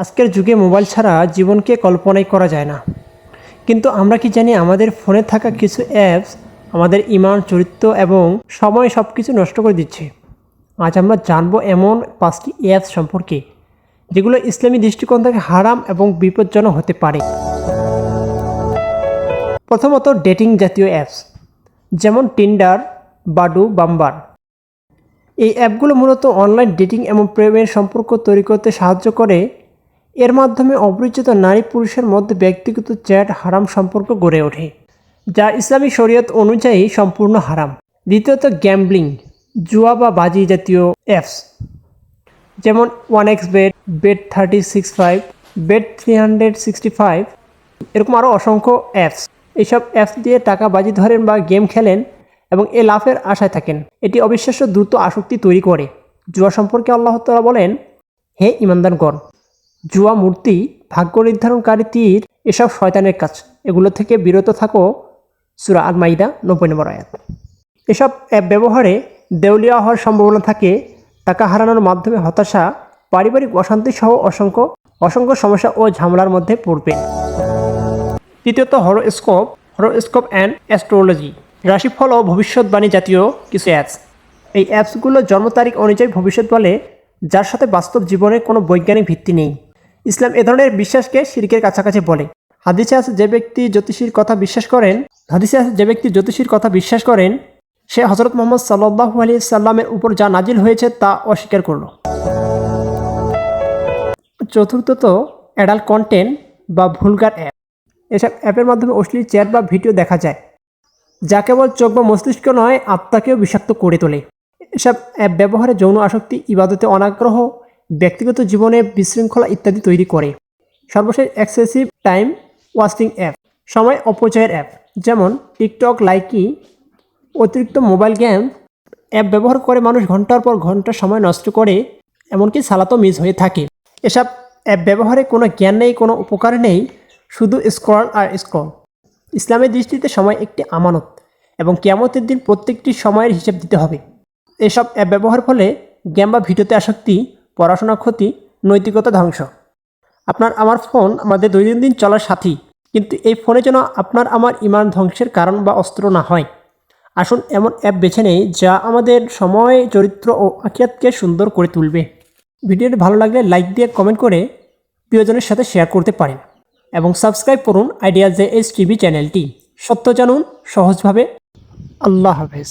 আজকের যুগে মোবাইল ছাড়া জীবনকে কল্পনাই করা যায় না। কিন্তু আমরা কি জানি আমাদের ফোনে থাকা কিছু অ্যাপস আমাদের ইমান, চরিত্র এবং সময় সব কিছু নষ্ট করে দিচ্ছে। আজ আমরা জানব এমন পাঁচটি অ্যাপস সম্পর্কে, যেগুলো ইসলামী দৃষ্টিকোণ থেকে হারাম এবং বিপজ্জনক হতে পারে। প্রথমত ডেটিং জাতীয় অ্যাপস যেমন টিন্ডার বাডু বাম্বার এই অ্যাপগুলো মূলত অনলাইন ডেটিং এবং প্রেমের সম্পর্ক তৈরি করতে সাহায্য করে এর মাধ্যমে অপরিচিত নারী পুরুষের মধ্যে ব্যক্তিগত চ্যাট হারাম সম্পর্ক গড়ে ওঠে, যা ইসলামী শরীয়ত অনুযায়ী সম্পূর্ণ হারাম। দ্বিতীয়ত গ্যাম্বলিং জুয়া বা বাজি জাতীয় অ্যাপস যেমন one X bet bet thirty six five, bet three hundred sixty five, এরকম আরও অসংখ্য অ্যাপস এইসব অ্যাপস দিয়ে টাকা বাজি ধরেন বা গেম খেলেন এবং এ লাভের আশায় থাকেন। এটি অবিশ্বাস্য দ্রুত আসক্তি তৈরি করে। জুয়া সম্পর্কে আল্লাহ তালা বলেন, হে ইমানদারগণ জুয়া, মূর্তি, ভাগ্য নির্ধারণকারী তীর, এসব শয়তানের কাজ। এগুলো থেকে বিরত থাকো। সুরা আল মাইদা নব্বই নম্বর আয়াত। এসব অ্যাপ ব্যবহারে দেউলিয়া হওয়ার সম্ভাবনা থাকে। টাকা হারানোর মাধ্যমে হতাশা, পারিবারিক অশান্তি সহ অসংখ্য অসংখ্য সমস্যা ও ঝামেলার মধ্যে পড়বে। তৃতীয়ত, হরোস্কোপ হরোস্কোপ অ্যান্ড অ্যাস্ট্রোলজি। রাশিফল ও ভবিষ্যৎবাণী জাতীয় কিছু অ্যাপস। এই অ্যাপসগুলো জন্ম তারিখ অনুযায়ী ভবিষ্যৎ বলে, যার সাথে বাস্তব জীবনের কোনো বৈজ্ঞানিক ভিত্তি নেই। ইসলাম এ ধরনের বিশ্বাসকে শিরকের কাছাকাছি বলে। হাদিসে আছে, যে ব্যক্তি জ্যোতিষীর কথা বিশ্বাস করেন হাদিসে আছে, যে ব্যক্তি জ্যোতিষীর কথা বিশ্বাস করেন, সে হজরত মোহাম্মদ সাল্লাহ আলি সাল্লামের উপর যা নাজিল হয়েছে তা অস্বীকার করল। চতুর্থত, অ্যাডাল্ট কন্টেন্ট বা ভুলগার অ্যাপ। এসব অ্যাপের মাধ্যমে অশ্লীল চ্যাট বা ভিডিও দেখা যায়, যা কেবল চোখ বা মস্তিষ্ক নয়, আত্মাকেও বিষাক্ত করে তোলে। এসব অ্যাপ ব্যবহারে যৌন আসক্তি, ইবাদতে অনাগ্রহ ব্যক্তিগত জীবনে বিশৃঙ্খলা ইত্যাদি তৈরি করে। সর্বশেষ এক্সেসিভ টাইম ওয়াস্টিং অ্যাপ, সময় অপচয়ের অ্যাপ, যেমন টিকটক, লাইকি, অতিরিক্ত মোবাইল গেম, অ্যাপ ব্যবহার করে মানুষ ঘণ্টার পর ঘণ্টা সময় নষ্ট করে, এমনকি সালাতও মিস হয়ে থাকে। এসব অ্যাপ ব্যবহারে কোনো জ্ঞান নেই, কোনো উপকার নেই, শুধু স্ক্রল আর স্ক্রল। ইসলামের দৃষ্টিতে সময় একটি আমানত এবং কিয়ামতের দিন প্রত্যেকটি সময়ের হিসেব দিতে হবে। এসব অ্যাপ ব্যবহার ফলে জ্ঞান বা ভিডিওতে আসক্তি পড়াশোনার ক্ষতি, নৈতিকতা ধ্বংস। আপনার আমার ফোন আমাদের দৈনন্দিন চলার সাথী, কিন্তু এই ফোনে যেন আপনার আমার ইমান ধ্বংসের কারণ বা অস্ত্র না হয়। আসুন এমন অ্যাপ বেছে নেই যা আমাদের সময়, চরিত্র ও আখিয়াতকে সুন্দর করে তুলবে। ভিডিওটি ভালো লাগলে লাইক দিয়ে কমেন্ট করে প্রিয়জনের সাথে শেয়ার করতে পারেন এবং সাবস্ক্রাইব করুন আইডিয়া জে এস টিভি চ্যানেলটি। সত্য জানুন সহজভাবে। আল্লাহ হাফেজ।